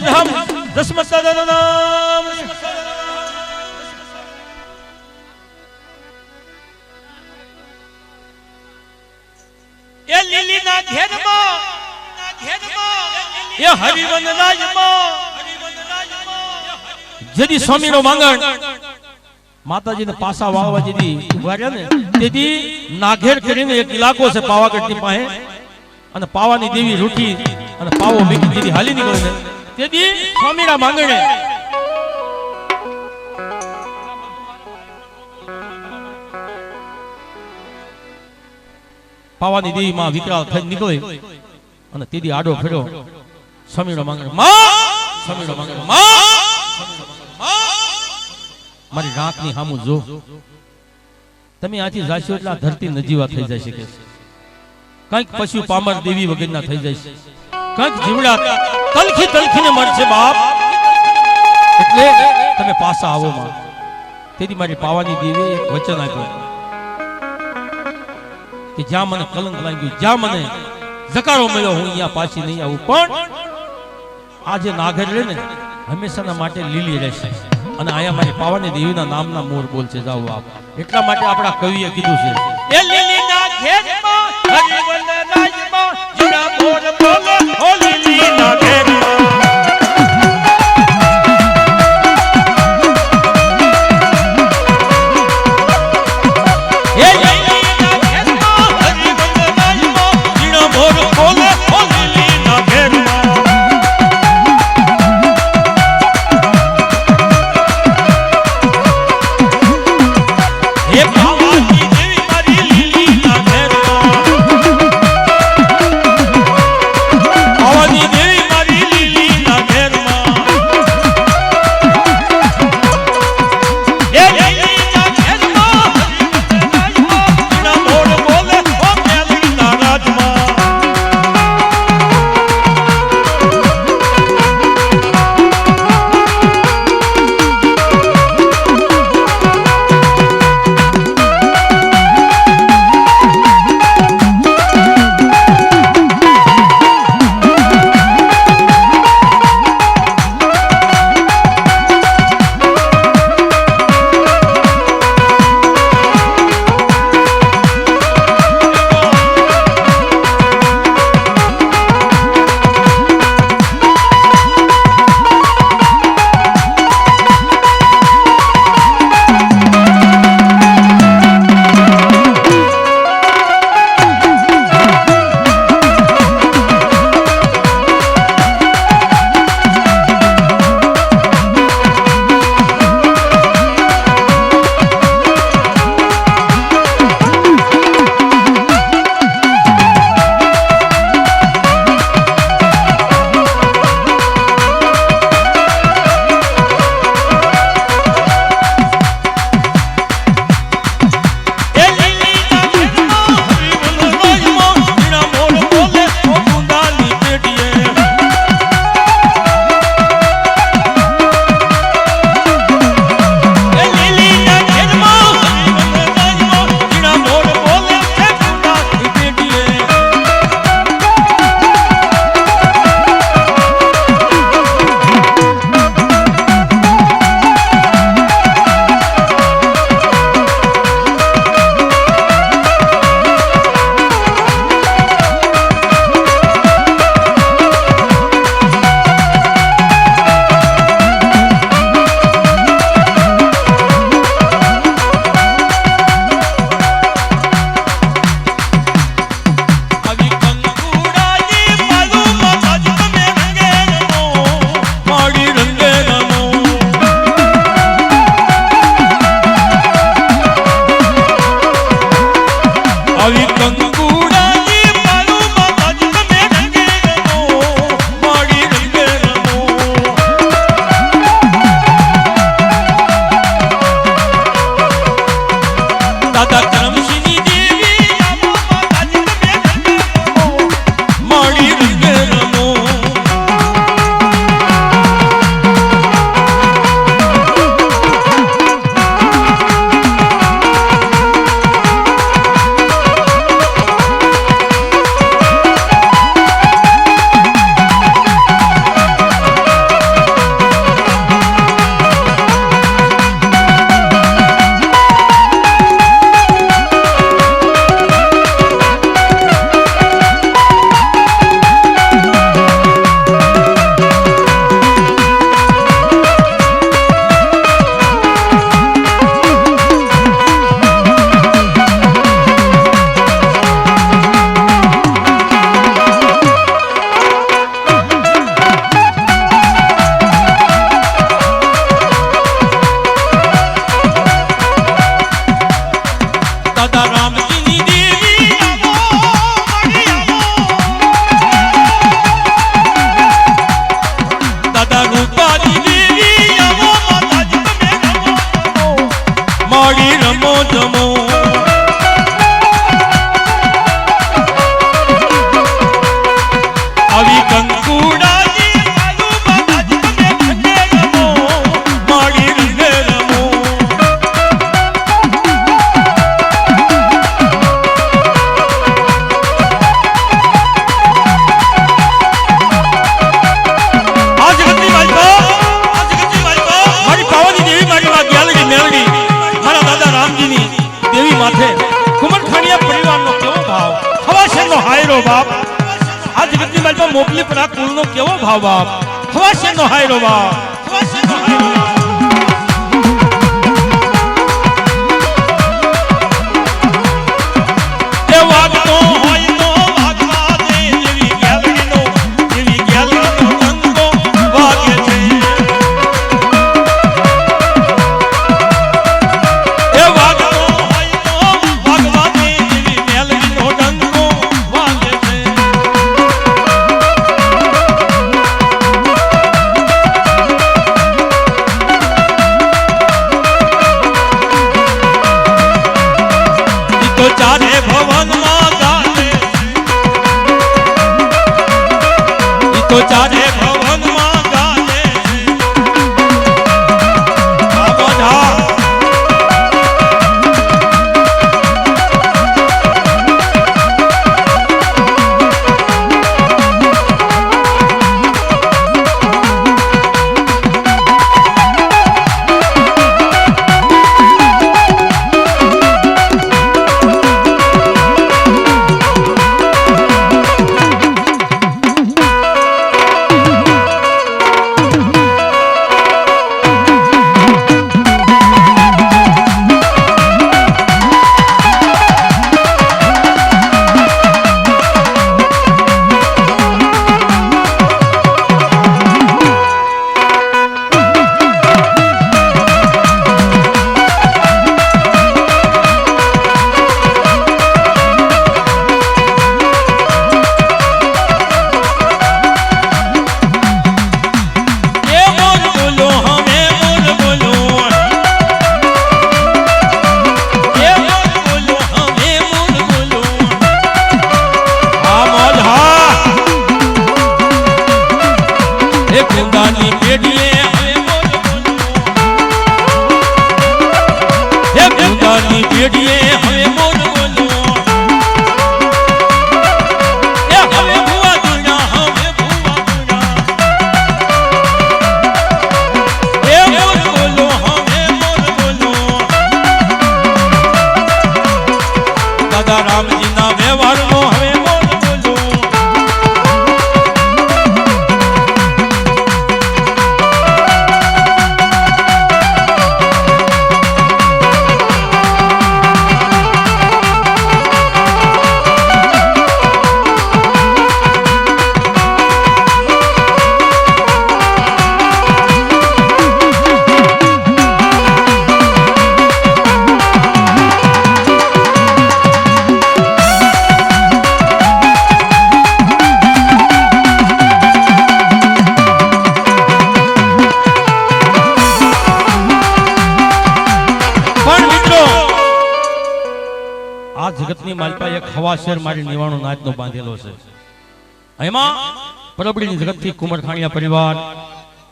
ધામ દસમત નામ એ લીલી ના ઘેરમાં એ હરિવન રાજમાં જેદી સ્વામીનો માંગણ માતાજીને પાસા વાવવા જેદી ઊભા ને તેથી નાઘેર કરીને એક ઇલાકો છે પાવાગઢની પાસે અને પાવાની દેવી રૂઠી અને પાવો મીકી જેદી હાલી નીકળે ને તેથી સ્વામીના માંગણે. પાવાની દેવી માં વિકરાળ થઈ નીકળી અને તેથી આડો ફેર્યો સમીરો માંગણ સ્વામીનો માંગણે મારી રાતની સામું જો. તમે આથી જાશો એટલે ધરતી નજીવા થઈ જશે કે. કંઈક પશુ પામર દેવી વગરના થઈ જશે. કંઈક જીવડા તલખી તલખીને મરશે બાપ. એટલે તમે પાછા આવો માં. તેથી મારી પાવાની દેવી એક વચન આપ્યું. કે જ્યાં મને કલંક લાગ્યું, જ્યાં મને જકારો મળ્યો, હું અહીંયા પાછી નહીં આવું. પણ આ જે નાગર રે ને, હંમેશાના માટે લીલી રહેશે. અને અહીંયા મારી પાવાની દેવીના નામના મોર બોલશે, જાઓ આપ એટલા માટે આપણા કવિએ કીધું છે. એ લીલી ના ઘેરમાં જીણા મોર બોલે. બાપ. આ જગતની માલિકો મોકલી પણ આ કુળનો કેવો ભાવ બાપ? હવાશેરનો હાયરો બાપ. હવા છે નો એ હવા શેર મારી નિવાણું નાચનો બાંધેલો છે. એમાં પરબડીની જગતથી કુમારખાણીયા પરિવાર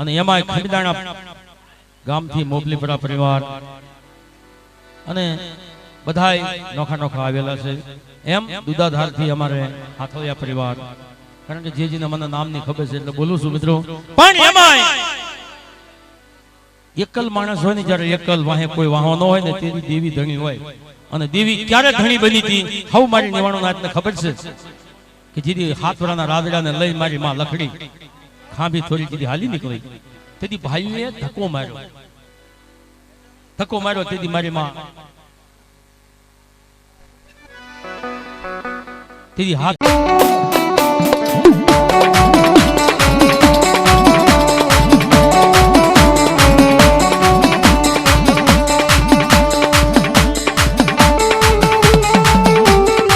અને એમાં ખંડાણા ગામથી મોબલીપરા પરિવાર અને બધાય નોખા નોખા આવેલા છે. એમ દુદાધારથી અમારે હાથોયા પરિવાર. કારણ કે જેજીને મને નામની ખબર છે એટલે બોલું છું મિત્રો. પણ એમાં એકલ માણસ હોય ને જ્યારે એકલ વાહે કોઈ વાહો ન હોય ને તેવી દેવી ધણી હોય. અને દેવી ક્યારે ધણી બની હતી? હવ મારી નિવાણું નાથને ખબર છે? કે જીદી હાથવરાના રાદડાને લઈ મારી માં લખડી, ખાંભી થોડી જીદી હાલી નીકળી. તેથી ભાઈએ ધક્કો માર્યો. ધક્કો માર્યો તેથી મારી માં તેથી હાથ